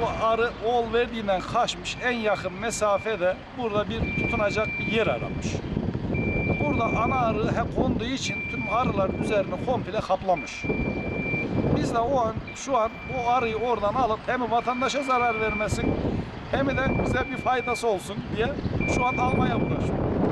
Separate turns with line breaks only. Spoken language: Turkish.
Bu arı ol verdiğinden kaçmış en yakın mesafede burada bir tutunacak bir yer aramış. Burada ana arı he konduğu için tüm arılar üzerini komple kaplamış. Biz de o an, şu an bu arıyı oradan alıp hem vatandaşa zarar vermesin hem de bize bir faydası olsun diye şu an almaya uğraşıyoruz.